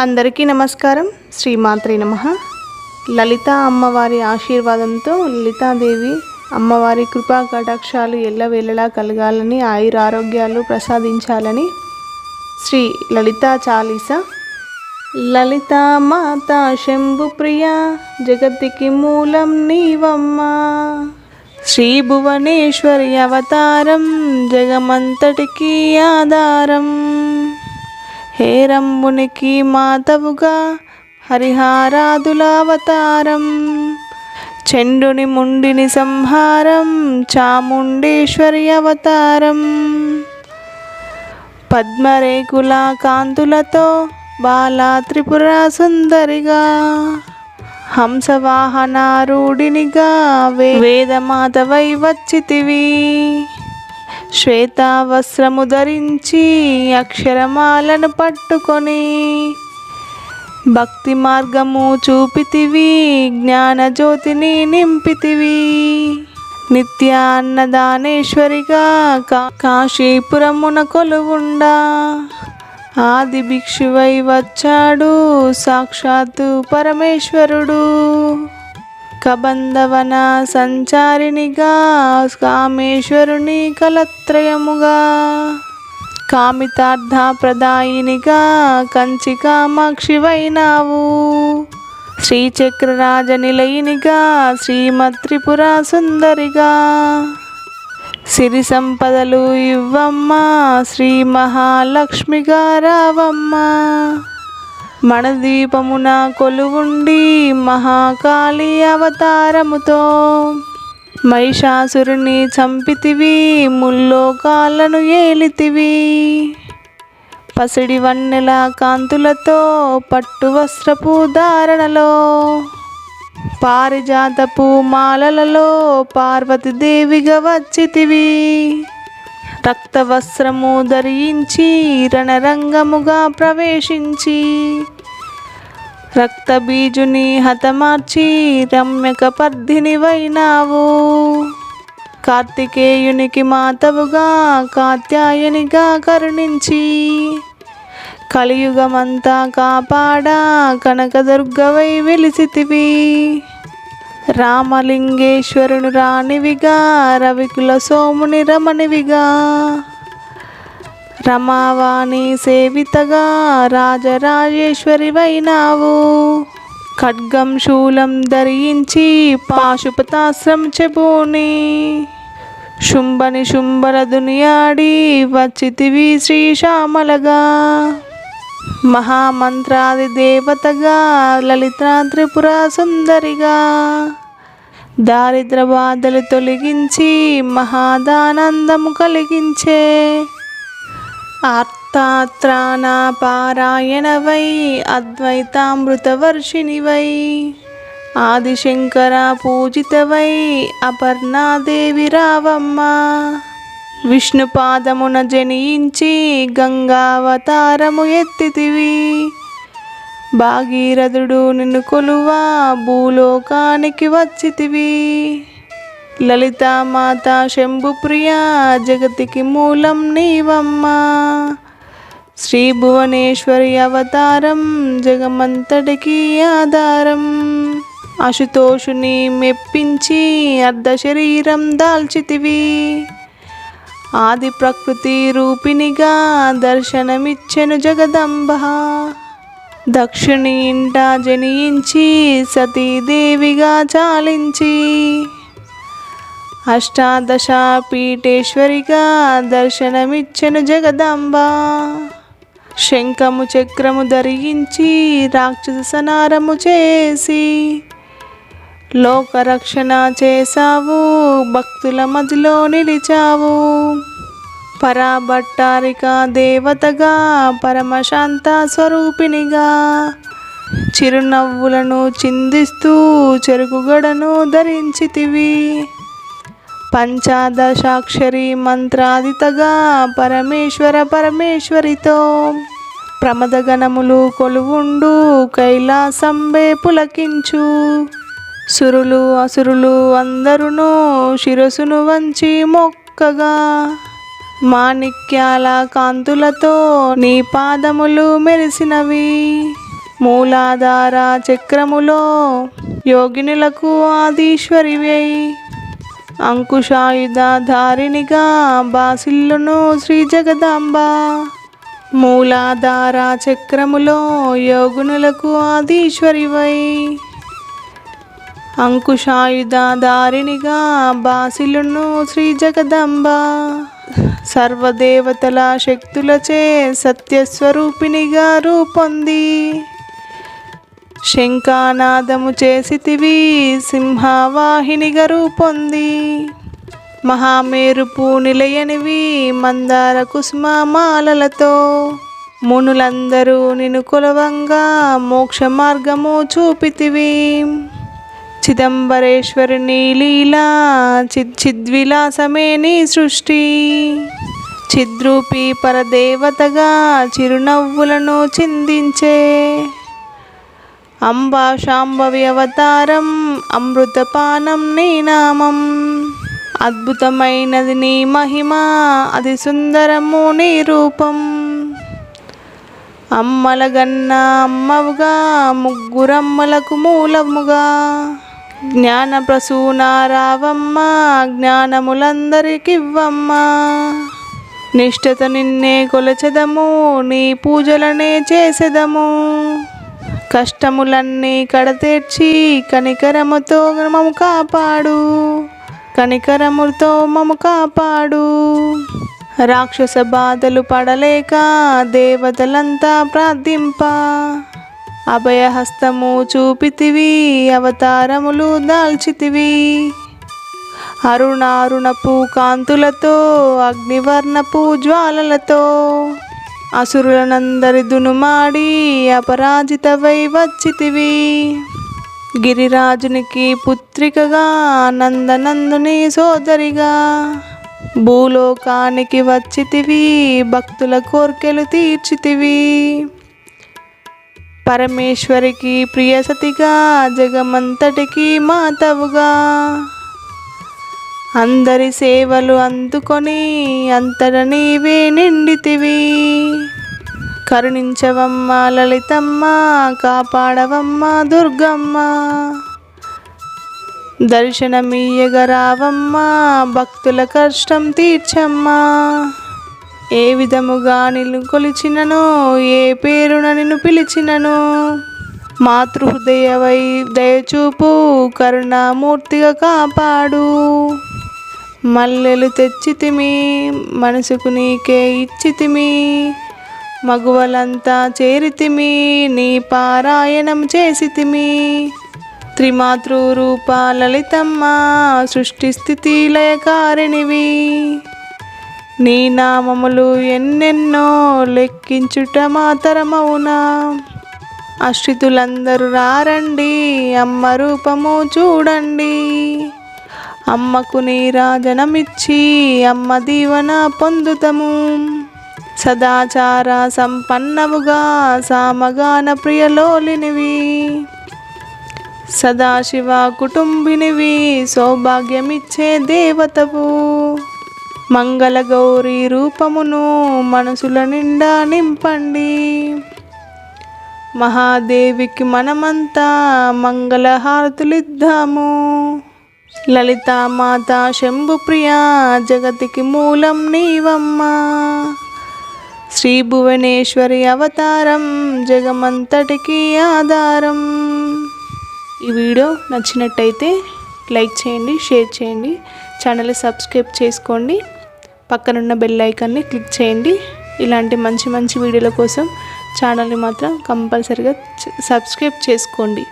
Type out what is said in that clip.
అందరికీ నమస్కారం. శ్రీమాత్రి నమ. లలిత అమ్మవారి ఆశీర్వాదంతో లలితాదేవి అమ్మవారి కృపా కటాక్షాలు ఎల్లవేళలా కలగాలని ఆయురారోగ్యాలు ప్రసాదించాలని శ్రీ లలితా చాలీస. లలితా మాత శంభు ప్రియ జగత్తికి మూలం నీవమ్మా. శ్రీ భువనేశ్వరి అవతారం జగమంతటికి ఆధారం. హేరంబునికి మాతవుగా హరిహారాదుల అవతారం చండుని ముండిని సంహారం చాముండేశ్వరి అవతారం. పద్మరేకుల కాంతులతో బాలా త్రిపుర సుందరిగా హంసవాహనారూఢినిగా వే వేదమాతవై వచ్చితివి. శ్వేతావస్త్రము ధరించి అక్షరమాలను పట్టుకొని భక్తి మార్గము చూపితివి జ్ఞానజ్యోతిని నింపితివి. నిత్య అన్నదానేశ్వరిగా కా కాశీపురమున కొలువుండా. ఆది భిక్షువై వచ్చాడు సాక్షాత్తు పరమేశ్వరుడు. కబంధవన సంచారినిగా కామేశ్వరుని కలత్రయముగా కామితార్థ ప్రదాయినిగా కంచి కామాక్షివైనావు శ్రీచక్రరాజ నిలయినిగా శ్రీమత్రిపుర సుందరిగా సిరి సంపదలు ఇవ్వమ్మ శ్రీ మహాలక్ష్మిగా రావమ్మ. మణదీపమున కొలువుండి మహాకాళి అవతారముతో మహిషాసురుని చంపితివి ముల్లోకాలను ఏలితివి. పసిడి వన్నెల కాంతులతో పట్టు వస్త్రపు ధారణలో పారిజాతపు మాలలలో పార్వతీదేవిగా వచ్చితివి. రక్తవస్త్రము ధరించి రణరంగముగా ప్రవేశించి రక్తబీజుని హతమార్చి రమ్యక పర్ధిని వైనావు కార్తికేయునికి మాతవుగా కాత్యాయనిగా కరుణించి కలియుగమంతా కాపాడా కనకదుర్గవై వెలిసితివి. రామలింగేశ్వరుని రాణివిగా రవికుల సోముని రమణివిగా. రమావాణి సేవితగా రాజరాజేశ్వరి వైనావు ఖడ్గం శూలం ధరించి పాశుపతాశ్రం చెబుని. శుంభని శుంభల దునియాడి వచ్చితివి శ్రీశ్యామలగా. మహామంత్రాది దేవతగా లలిత త్రిపుర సుందరిగా దారిద్ర బాధలు తొలగించి మహాదానందము కలిగించే ఆర్తాత్రాణ పారాయణవై అద్వైతామృతవర్షిణివై ఆదిశంకర పూజితవై అపర్ణాదేవి రావమ్మ. విష్ణుపాదమున జనించి గంగావతారము ఎత్తితివి. భాగీరథుడు నిన్ను కొలువా భూలోకానికి వచ్చితివి. లలితామాత శంభుప్రియ జగతికి మూలం నీవమ్మ. శ్రీ భువనేశ్వరి అవతారం జగమంతటికి ఆధారం. అశుతోషుని మెప్పించి అర్ధ శరీరం దాల్చితివి. ఆది ప్రకృతి రూపిణిగా దర్శనమిచ్చెను జగదంబ దక్షిణి ఇంట జనించి సతీదేవిగా చాలించి అష్టాదశ పీఠేశ్వరిగా దర్శనమిచ్చెను జగదాంబ. శంఖము చక్రము ధరించి రాక్షస సనారము చేసి లోకరక్షణ చేశావు భక్తుల మధ్యలో నిలిచావు. పరాభట్టారిక దేవతగా పరమశాంత స్వరూపిణిగా. చిరునవ్వులను చిందిస్తూ చెరుకుగడను ధరించితివి. పంచాదశాక్షరి మంత్రాదితగా పరమేశ్వర పరమేశ్వరితో. ప్రమదగణములు కొలువుండు కైలాసంబే పులకించు. సురులు అసురులు అందరును శిరసును వంచి మొక్కగా. మాణిక్యాల కాంతులతో నీ పాదములు మెరిసినవి. మూలాధార చక్రములో యోగినులకు ఆదీశ్వరివై. అంకుశాయుధ ధారిణిగా బాసిల్లును శ్రీ జగదాంబ. మూలాధార చక్రములో యోగునులకు ఆదీశ్వరివై. అంకుశాయుధ ధారిణిగా బాసిలును శ్రీ జగదంబ. సర్వదేవతల శక్తులచే సత్యస్వరూపిణిగా రూపొంది శంఖానాదము చేసితివి సింహవాహినిగా రూపొంది మహామేరుపు నిలయనివి మందార కుసుమాలతో మునులందరూ నిన్ను కొలవంగా మోక్ష మార్గము చూపితివి. చిదంబరేశ్వరుని లీలా చిద్ చిద్విలాసమే నీ సృష్టి. చిద్రూపి పరదేవతగా చిరునవ్వులను చిందించే అంబా శాంభవి అవతారం అమృతపానం నీ నామం. అద్భుతమైనది నీ మహిమ అది సుందరము నీ రూపం. అమ్మలగన్న అమ్మవుగా ముగ్గురమ్మలకు మూలముగా. జ్ఞాన జ్ఞానములందరికివ్వమ్మా జ్ఞానములందరికివ్వమ్మ. నిష్ఠత నిన్నే కొలచెదము నీ పూజలనే చేసెదము. కష్టములన్నీ కడతీర్చి కనికరముతో మము కాపాడు. కనికరముతో మము కాపాడు. రాక్షస బాధలు పడలేక దేవతలంతా ప్రార్థింప. అభయహస్తము చూపితివి అవతారములు దాల్చితివి. అరుణారుణపు కాంతులతో అగ్నివర్ణపు జ్వాలలతో అసురులనందరి దునుమాడి అపరాజితవై వచ్చితివి. గిరిరాజునికి పుత్రికగా నందనందుని సోదరిగా భూలోకానికి వచ్చితివి భక్తుల కోర్కెలు తీర్చితివి. పరమేశ్వరికి ప్రియసతిగా జగమంతటికి మాతవుగా. అందరి సేవలు అందుకొని అంతట నీవే నిండితివి. కరుణించవమ్మ లలితమ్మ కాపాడవమ్మ దుర్గమ్మ. దర్శనమీయగరావమ్మ భక్తుల కష్టం తీర్చమ్మా. ఏ విధముగా నిన్ను కొలిచినను ఏ పేరున నిన్ను పిలిచినను. మాతృహృదయవై దయచూపు కరుణామూర్తిగా కాపాడు. మల్లెలు తెచ్చితిమి మనసుకు నీకే ఇచ్చితిమి. మగువలంతా చేరితిమి నీ పారాయణం చేసితిమి. త్రిమాతృ రూప లలితమ్మ సృష్టి స్థితి లయకారిణివి. నీ నామములు ఎన్నెన్నో లెక్కించుట మాతరమవునా? అశ్రితులందరూ రారండి అమ్మ రూపము చూడండి. అమ్మకు నీరాజనమిచ్చి అమ్మ దీవన పొందుతము. సదాచార సంపన్నవుగా సామగాన ప్రియలోలినివి. సదాశివ కుటుంబినివి సౌభాగ్యమిచ్చే దేవతవు. మంగళగౌరీ రూపమును మనసుల నిండా నింపండి. మహాదేవికి మనమంతా మంగళహారతులిద్దాము. లలితామాత శంభుప్రియ జగతికి మూలం నీవమ్మా. శ్రీ భువనేశ్వరి అవతారం జగమంతటికి ఆధారం. ఈ వీడియో నచ్చినట్టయితే లైక్ చేయండి షేర్ చేయండి ఛానల్ సబ్స్క్రైబ్ చేసుకోండి. పక్కనున్న బెల్ ఐకాన్ని క్లిక్ చేయండి. ఇలాంటి మంచి మంచి వీడియోల కోసం ఛానల్ని మాత్రం కంపల్సరిగా సబ్స్క్రైబ్ చేసుకోండి.